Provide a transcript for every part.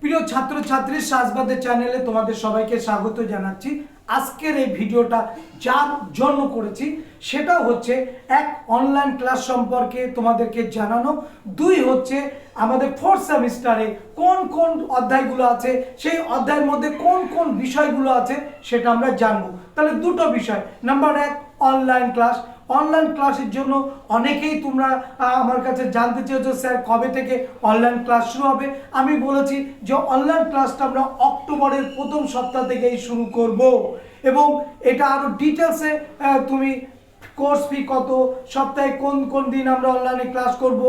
প্রিয় ছাত্রছাত্রী সাজবাদের চ্যানেলে তোমাদের সবাইকে স্বাগত জানাচ্ছি। আজকের এই ভিডিওটা যার জন্য করেছি। সেটা হচ্ছে এক অনলাইন ক্লাস সম্পর্কে তোমাদেরকে জানানো। দুই হচ্ছে আমাদের ফোর্থ সেমিস্টারে কোন কোন অধ্যায়গুলো আছে, সেই অধ্যায়ের মধ্যে কোন কোন বিষয়গুলো আছে, সেটা আমরা জানব। তাহলে দুটো বিষয়। নাম্বার এক অনলাইন ক্লাস অনলাইন ক্লাসের জন্য অনেকেই তোমরা আমার কাছে জানতে চেয়েছো, স্যার, কবে থেকে অনলাইন ক্লাস শুরু হবে? আমি বলেছি যে অনলাইন ক্লাসটা আমরা অক্টোবরের প্রথম সপ্তাহ থেকেই শুরু করব। এবং এটা আরও ডিটেলসে তুমি কোর্স ফি কত, সপ্তাহে কোন কোন দিন আমরা অনলাইনে ক্লাস করব,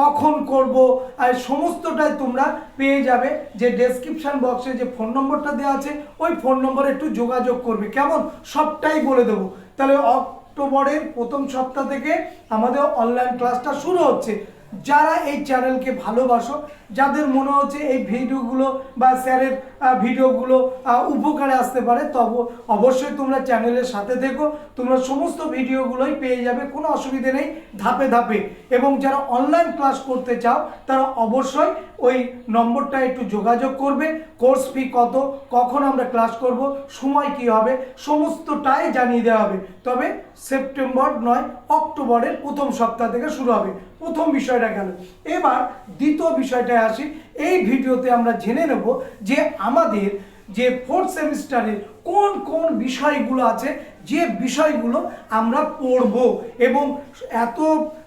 কখন করব, আর সমস্তটাই তোমরা পেয়ে যাবে যে ডেসক্রিপশন বক্সে যে ফোন নম্বরটা দেওয়া আছে, ওই ফোন নম্বরে একটু যোগাযোগ করবে। কেমন? সবটাই বলে দেবো। তাহলে অক্টোবরের প্রথম সপ্তাহ থেকে আমাদের অনলাইন ক্লাসটা শুরু হচ্ছে। যারা এই চ্যানেলকে ভালোবাসো, যাদের মনে হচ্ছে এই ভিডিওগুলো বা স্যারের ভিডিওগুলো উপকারে আসতে পারে, তব অবশ্যই তোমরা চ্যানেলের সাথে থেকো। তোমরা সমস্ত ভিডিওগুলোই পেয়ে যাবে, কোনো অসুবিধে নেই, ধাপে ধাপে। এবং যারা অনলাইন ক্লাস করতে চাও, তারা অবশ্যই ওই নম্বরটা একটু যোগাযোগ করবে। কোর্স ফি কত, কখন আমরা ক্লাস করব, সময় কি হবে, সমস্তটাই জানিয়ে দেওয়া হবে। তবে সেপ্টেম্বর নয়, অক্টোবরের প্রথম সপ্তাহ থেকে শুরু হবে। প্রথম বিষয়টা গেল। এবার দ্বিতীয় বিষয়টায় আসি। এই ভিডিওতে আমরা জেনে নেব যে আমাদের যে ফোর্থ সেমিস্টারে কোন কোন বিষয়গুলো আছে যে বিষয়গুলো আমরা পড়ব এবং এত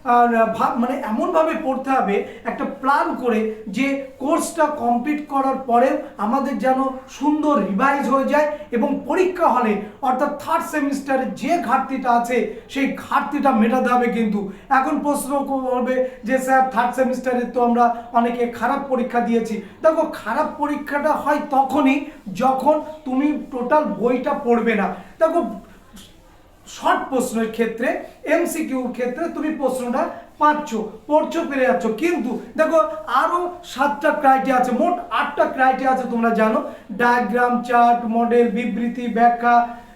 আহ, ভা- মানে এমনভাবে পড়তে হবে একটা প্ল্যান করে যে কোর্সটা কমপ্লিট করার পরেও আমাদের যেন সুন্দর রিভাইজ হয়ে যায় এবং পরীক্ষা হলে অর্থাৎ থার্ড সেমিস্টারে যে ঘাটতিটা আছে সেই ঘাটতিটা মেটাতে হবে কিন্তু। এখন প্রশ্ন করবে যে স্যার থার্ড সেমিস্টারে তো আমরা অনেকে খারাপ পরীক্ষা দিয়েছি। দেখো খারাপ পরীক্ষাটা হয় তখনই যখন তুমি টোটাল বইটা পড়বে না। দেখো শর্ট প্রশ্নের ক্ষেত্রে এমসিকিউর ক্ষেত্রে তুমি প্রশ্নটা পাচ্ছ, পড়ছো, পেরে যাচ্ছ। কিন্তু দেখো আরও সাতটা ক্রাইটেরিয়া আছে, মোট আটটা ক্রাইটেরিয়া আছে, তোমরা জানো। ডায়াগ্রাম চার্ট মডেল বিবৃতি, ব্যাখ্যা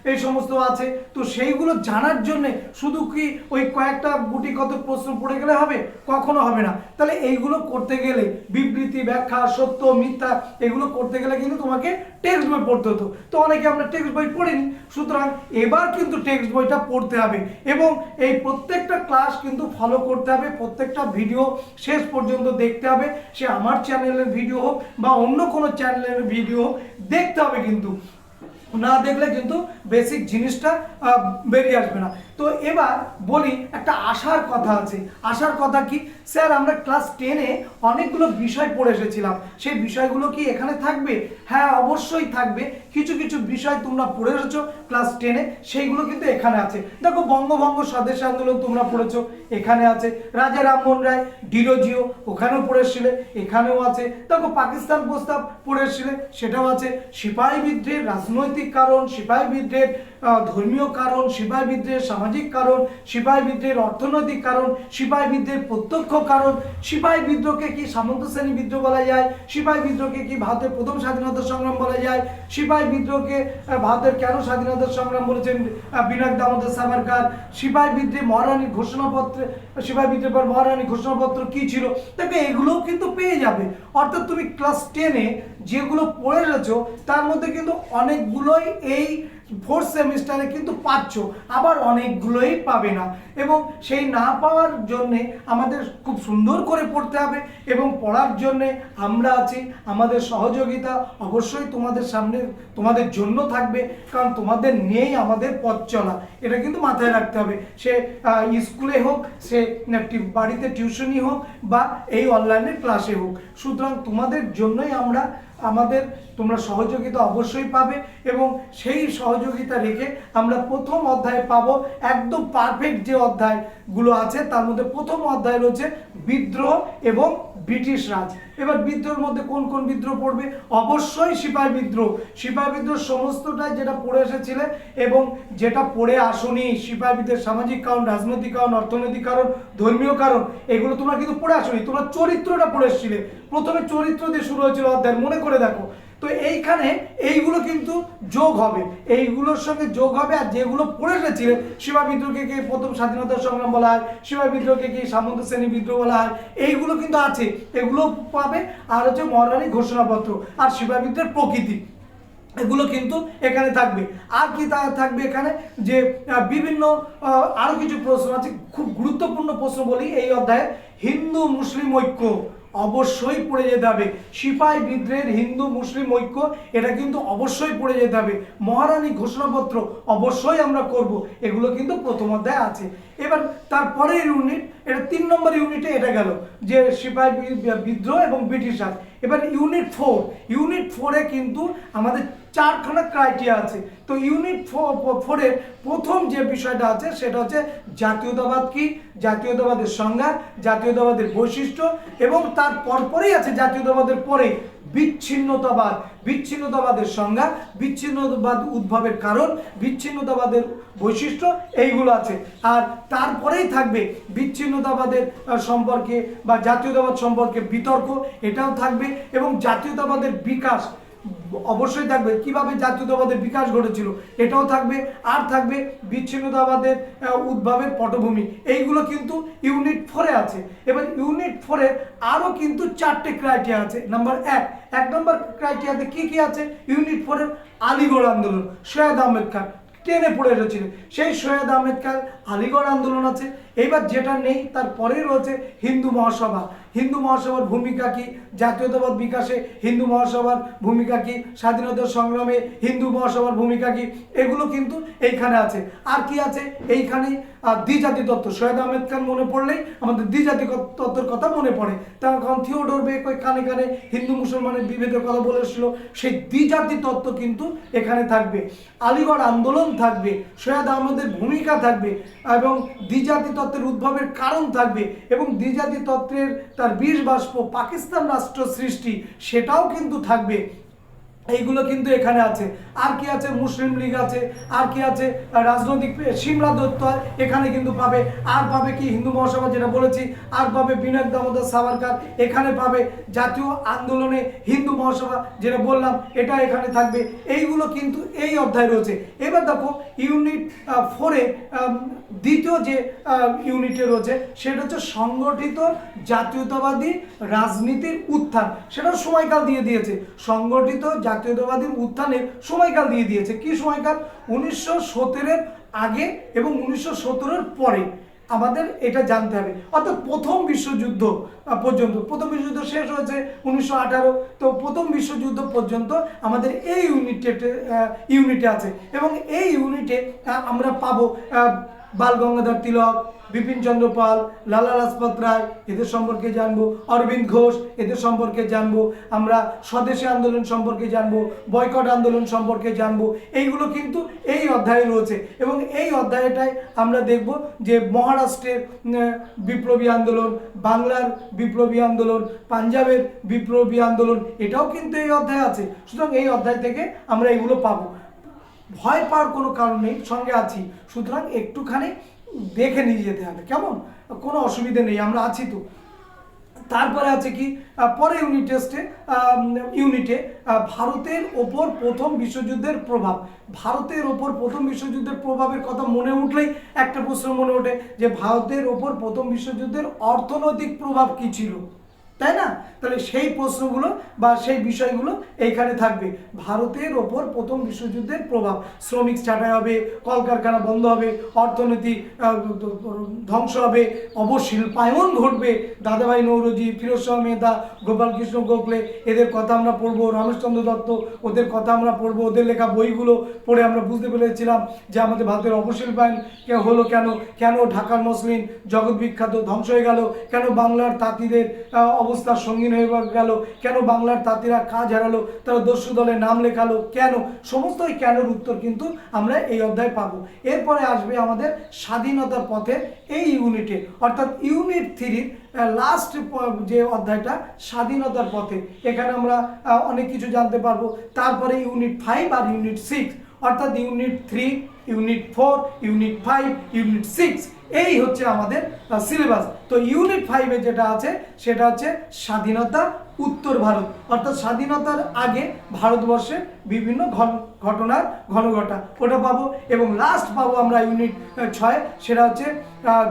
এই সমস্ত আছে। তো সেইগুলো জানার জন্যে শুধু কি ওই কয়েকটা গুটি কত প্রশ্ন পড়ে গেলে হবে? কখনো হবে না। তাহলে এইগুলো করতে গেলে বিবৃতি, ব্যাখ্যা, সত্য, মিথ্যা এগুলো করতে গেলে কিন্তু তোমাকে টেক্সট বই পড়তে হতো। তো অনেকে আমরা টেক্সট বই পড়িনি। সুতরাং এবার কিন্তু টেক্সট বইটা পড়তে হবে এবং এই প্রত্যেকটা ক্লাস কিন্তু ফলো করতে হবে। প্রত্যেকটা ভিডিও শেষ পর্যন্ত দেখতে হবে। সে আমার চ্যানেলের ভিডিও হোক বা অন্য কোনো চ্যানেলের ভিডিও হোক, দেখতে হবে কিন্তু। না দেখলে কিন্তু বেসিক জিনিসটা বেরিয়ে আসবে না। তো এবার বলি একটা আশার কথা আছে। আশার কথা কি? স্যার, আমরা ক্লাস টেনে অনেকগুলো বিষয় পড়ে এসেছিলাম। সেই বিষয়গুলো কি এখানে থাকবে? হ্যাঁ অবশ্যই থাকবে। কিছু কিছু বিষয় তোমরা পড়ে এসেছ ক্লাস টেনে সেইগুলো কিন্তু এখানে আছে। দেখো, বঙ্গভঙ্গ স্বদেশ আন্দোলন তোমরা পড়েছো, এখানে আছে। রাজা রামমোহন রায় ডিরোজিও ওখানেও পড়ে এসেছিলে, এখানেও আছে। দেখো, পাকিস্তান প্রস্তাব পড়ে এসেছিলে, সেটাও আছে। সিপাহী বিদ্রোহের রাজনৈতিক কারণ, সিপাহী বিদ্রোহের ধর্মীয় কারণ, সিপাহী বিদ্রোহের সামাজিক কারণ, সিপাহী বিদ্রোহের অর্থনৈতিক কারণ, সিপাহী বিদ্রোহের প্রত্যক্ষ কারণ সিপাহী বিদ্রোহকে কি সামন্ত শ্রেণি বিদ্রোহ বলা যায়, সিপাহী বিদ্রোহকে কি ভারতের প্রথম স্বাধীনতা সংগ্রাম বলা যায়, সিপাহী বিদ্রোহকে ভারতের কেন স্বাধীনতা সংগ্রাম বলেছেন বিনায়ক দামোদর সাভারকার, সিপাহী বিদ্রোহে মহারানীর ঘোষণাপত্রে, সিপাহী বিদ্রোহ পর মহারানীর ঘোষণাপত্র কি ছিল? দেখবে এগুলোও কিন্তু পেয়ে যাবে। অর্থাৎ তুমি ক্লাস টেনে যেগুলো পড়ে এসেছ তার মধ্যে কিন্তু অনেকগুলোই এই ফোর্থ সেমিস্টারে কিন্তু পাচ্ছ, আবার অনেকগুলোই পাবে না। এবং সেই না পাওয়ার জন্যে আমাদের খুব সুন্দর করে পড়তে হবে এবং পড়ার জন্যে আমরা আছি, আমাদের সহযোগিতা অবশ্যই তোমাদের সামনে, তোমাদের জন্য থাকবে, কারণ তোমাদের নিয়েই আমাদের পথ চলা। এটা কিন্তু মাথায় রাখতে হবে। সে স্কুলে হোক, সে বাড়িতে টিউশনই হোক বা এই অনলাইনে ক্লাসে হোক। সুতরাং তোমাদের জন্যই আমরা, আমাদের তোমরা সহযোগিতা অবশ্যই পাবে এবং সেই সহযোগিতা রেখে আমরা প্রথম অধ্যায়ে পাবো একদম পারফেক্ট যে অধ্যায়গুলো আছে, তার মধ্যে প্রথম অধ্যায় রয়েছে বিদ্রোহ এবং ব্রিটিশ রাজ। এবার বিদ্রোহের মধ্যে কোন কোন বিদ্রোহ পড়বে? অবশ্যই সিপাহী বিদ্রোহ। সিপাহী বিদ্রোহ সমস্তটাই যেটা পড়ে এসেছিলে এবং যেটা পড়ে আসনি, সিপাহী বিদ্রোহ সামাজিক কারণ, রাজনৈতিক কারণ, অর্থনৈতিক কারণ, ধর্মীয় কারণ, এগুলো তোমরা কিন্তু পড়ে আসনি, তোমরা চরিত্রটা পড়ে এসেছিলে। প্রথমে চরিত্র দিয়ে শুরু হয়েছিল অধ্যায়, মনে করে দেখো। তো এইখানে এইগুলো কিন্তু যোগ হবে। এইগুলোর সঙ্গে যোগ হবে আর যেগুলো পড়ে গেছিলেন সীমা বিদ্রোহকে কি প্রথম স্বাধীনতা সংগ্রাম বলা হয়, সীমা বিদ্রোহকে কি সামন্ত শ্রেণি বিদ্রোহ বলা হয়, এইগুলো কিন্তু আছে। এগুলো পাবে আর হচ্ছে মহারানী ঘোষণাপত্র আর সীমা বিদ্রোহের প্রকৃতি। এগুলো কিন্তু এখানে থাকবে। আর কি তা- থাকবে এখানে? যে বিভিন্ন আরও কিছু প্রশ্ন আছে। খুব গুরুত্বপূর্ণ প্রশ্ন বলি এই অধ্যায়ে। হিন্দু মুসলিম ঐক্য। অবশ্যই পড়ে যেতে হবে। সিপাই বিদ্রোহের হিন্দু মুসলিম ঐক্য, এটা কিন্তু অবশ্যই পড়ে যেতে হবে। মহারানী ঘোষণাপত্র অবশ্যই আমরা করব, এগুলো কিন্তু প্রথম অধ্যায় আছে। এবার তারপরের ইউনিট এটা তিন নম্বর ইউনিটে এটা গেল, যে সিপাই বিদ্রোহ এবং ব্রিটিশ রাজ এবার ইউনিট ফোর ইউনিট ফোরে কিন্তু আমাদের চারখানা ক্রাইটেরিয়া আছে। তো ইউনিট ফোরের প্রথম যে বিষয়টা আছে, সেটা হচ্ছে জাতীয়তাবাদ কি? জাতীয়তাবাদের সংজ্ঞা, জাতীয়তাবাদের বৈশিষ্ট্য এবং তার পরপরেই আছে জাতীয়তাবাদের পরে বিচ্ছিন্নতাবাদ। বিচ্ছিন্নতাবাদের সংজ্ঞা, বিচ্ছিন্নতাবাদ উদ্ভবের কারণ, বিচ্ছিন্নতাবাদের বৈশিষ্ট্য, এইগুলো আছে। আর তারপরেই থাকবে বিচ্ছিন্নতাবাদের সম্পর্কে বা জাতীয়তাবাদ সম্পর্কে বিতর্ক, এটাও থাকবে এবং জাতীয়তাবাদের বিকাশ অবশ্যই থাকবে। কীভাবে জাতীয়তাবাদের বিকাশ ঘটেছিল, এটাও থাকবে, আর থাকবে বিচ্ছিন্নতাবাদের উদ্ভাবের পটভূমি। এইগুলো কিন্তু ইউনিট ফোরে আছে। এবার ইউনিট ফোরে আরও কিন্তু চারটে ক্রাইটেরিয়া আছে। নাম্বার এক এক নম্বর ক্রাইটেরিয়াতে কি কি আছে? ইউনিট ফোরের আলিগড় আন্দোলন, সৈয়দ আহমেদ খান টেনে পড়ে রয়েছিলেন সেই সৈয়দ আহমেদ খান আলিগড় আন্দোলন আছে। এইবার যেটা নেই তারপরেই রয়েছে হিন্দু মহাসভা। হিন্দু মহাসভার ভূমিকা কি? জাতীয়তাবাদ বিকাশে হিন্দু মহাসভার ভূমিকা কি? স্বাধীনতা সংগ্রামে হিন্দু মহাসভার ভূমিকা কি? এগুলো কিন্তু এইখানে আছে। আর কি আছে? এইখানে দ্বিজাতি তত্ত্ব সৈয়দ আহমেদ খান মনে পড়লেই আমাদের দ্বিজাতি তত্ত্বের কথা মনে পড়ে। তার কারণ থিওডোর বেক ওই কানে কানে হিন্দু মুসলমানের বিভেদের কথা বলেছিল সেই দ্বিজাতি তত্ত্ব কিন্তু এখানে থাকবে। আলিগড় আন্দোলন থাকবে। সৈয়দ আহমেদের ভূমিকা থাকবে। এবং দ্বিজাতি তত্ত্বের উদ্ভবের কারণ থাকবে এবং দ্বিজাতি তত্ত্বের তার বিষ বাষ্প পাকিস্তান রাষ্ট্র সৃষ্টি সেটাও কিন্তু থাকবে। এইগুলো কিন্তু এখানে আছে। আর কি আছে? মুসলিম লীগ আছে। আর কি আছে? রাজনৈতিক সিমলা দত্ত এখানে কিন্তু পাবে। আর পাবে কি? হিন্দু মহাসভা যেটা বলেছি। আর পাবে বিনায়ক দামোদর সাভারকার এখানে পাবে। জাতীয় আন্দোলনে হিন্দু মহাসভা যেটা বললাম, এটা এখানে থাকবে। এইগুলো কিন্তু এই অধ্যায় রয়েছে। এবার দেখো, ইউনিট ফোরে দ্বিতীয় যে ইউনিটে রয়েছে, সেটা হচ্ছে সংগঠিত জাতীয়তাবাদী রাজনীতির উত্থান। সেটার সময়কাল দিয়ে দিয়েছে। সংগঠিত জাতীয়তাবাদী উত্থানের সময়কাল দিয়ে দিয়েছে। কি সময়কাল? উনিশশো সতেরোর আগে এবং উনিশশো সতেরোর পরে। আমাদের এটা জানতে হবে। অর্থাৎ প্রথম বিশ্বযুদ্ধ পর্যন্ত, প্রথম বিশ্বযুদ্ধ শেষ হয়েছে উনিশশো আঠারো। তো প্রথম বিশ্বযুদ্ধ পর্যন্ত আমাদের এই ইউনিটে ইউনিটে আছে। এবং এই ইউনিটে আমরা পাবো বাল গঙ্গাধর তিলক, বিপিন চন্দ্র পাল, লালা লাজপত রায়, এদের সম্পর্কে জানব। অরবিন্দ ঘোষ, এদের সম্পর্কে জানব। আমরা স্বদেশী আন্দোলন সম্পর্কে জানব, বয়কট আন্দোলন সম্পর্কে জানব। এইগুলো কিন্তু এই অধ্যায়ে রয়েছে এবং এই অধ্যায়টায় আমরা দেখব যে মহারাষ্ট্রের বিপ্লবী আন্দোলন, বাংলার বিপ্লবী আন্দোলন, পাঞ্জাবের বিপ্লবী আন্দোলন, এটাও কিন্তু এই অধ্যায় আছে। সুতরাং এই অধ্যায় থেকে আমরা এগুলো পাবো। ভয় পাওয়ার কোনো কারণ নেই, সঙ্গে আছি। সুতরাং একটুখানি দেখে নিয়ে যেতে হবে, কেমন? কোনো অসুবিধে নেই, আমরা আছি তো। তারপরে আছে কি? পরে ইউনিট টেস্টে ইউনিটে ভারতের ওপর প্রথম বিশ্বযুদ্ধের প্রভাব। ভারতের ওপর প্রথম বিশ্বযুদ্ধের প্রভাবের কথা মনে উঠলেই একটা প্রশ্ন মনে ওঠে যে, ভারতের ওপর প্রথম বিশ্বযুদ্ধের অর্থনৈতিক প্রভাব কি ছিল? তাই না? তাহলে সেই প্রশ্নগুলো বা সেই বিষয়গুলো এইখানে থাকবে। ভারতের ওপর প্রথম বিশ্বযুদ্ধের প্রভাব। শ্রমিক ছাঁটাই হবে, কলকারখানা বন্ধ হবে, অর্থনীতি ধ্বংস হবে, অবশিল্পায়ন ঘটবে। দাদাভাই নৌরজি, ফিরোজ শাহ মেহতা গোপালকৃষ্ণ গোখলে, এদের কথা আমরা পড়ব, রমেশচন্দ্র দত্ত, ওদের কথা আমরা পড়ব, ওদের লেখা বইগুলো পড়ে আমরা বুঝতে পেরেছিলাম যে আমাদের ভারতের অবশিল্পায়ন হলো কেন? কেন ঢাকার মসলিন জগৎ বিখ্যাত, ধ্বংস হয়ে গেল? কেন বাংলার তাঁতিদের আহ, অবস্থা সঙ্গীন হয়ে গেল। কেন বাংলার তাঁতিরা কাজ হারালো? তারা দস্যু দলে নাম লেখালো? কেন? সমস্ত এই কেনর উত্তর কিন্তু আমরা এই অধ্যায়ে পাবো। এরপরে আসবে আমাদের স্বাধীনতার পথে এই ইউনিটে অর্থাৎ ইউনিট থ্রির লাস্ট যে অধ্যায়টা স্বাধীনতার পথে। এখানে আমরা অনেক কিছু জানতে পারব। তারপরে ইউনিট ফাইভ আর ইউনিট সিক্স অর্থাৎ unit three unit four unit five unit six এই হচ্ছে আমাদের সিলেবাস তো ইউনিট ফাইভে যেটা আছে, সেটা হচ্ছে স্বাধীনতা উত্তর ভারত। অর্থাৎ স্বাধীনতার আগে ভারতবর্ষের বিভিন্ন ঘটনার ঘনঘটা। ওটা পাবো এবং লাস্ট পাবো আমরা ইউনিট ছয়। সেটা হচ্ছে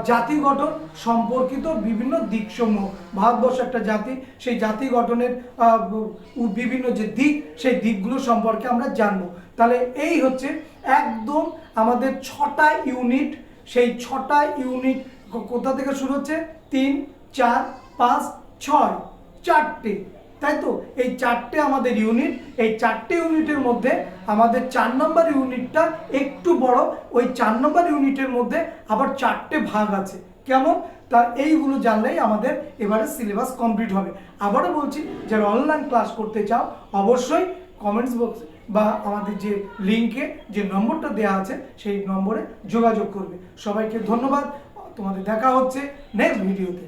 জাতি গঠন সম্পর্কিত বিভিন্ন দিকসমূহ। ভারতবর্ষ একটা জাতি। সেই জাতি গঠনের বিভিন্ন যে দিক, সেই দিকগুলো সম্পর্কে আমরা জানব। তাহলে এই হচ্ছে একদম আমাদের ছটা ইউনিট সেই ছটা ইউনিট কোথা থেকে শুরু হচ্ছে? তিন, চার, পাঁচ, ছয়। চারটে, তাই তো? এই চারটে আমাদের ইউনিট এই চারটে ইউনিটের মধ্যে আমাদের চার নম্বর ইউনিটটা একটু বড়, ওই চার নম্বর ইউনিটের মধ্যে আবার চারটে ভাগ আছে। কেমন? তা এইগুলো জানলেই আমাদের এবারে সিলেবাস কমপ্লিট হবে। আবারও বলছি, যারা অনলাইন ক্লাস করতে চাও, অবশ্যই কমেন্টস বক্সে বা আমাদের যে লিঙ্কে যে নম্বরটা দেওয়া আছে, সেই নম্বরে যোগাযোগ করবে। সবাইকে ধন্যবাদ। তোমাদের দেখা হচ্ছে নেক্সট ভিডিওতে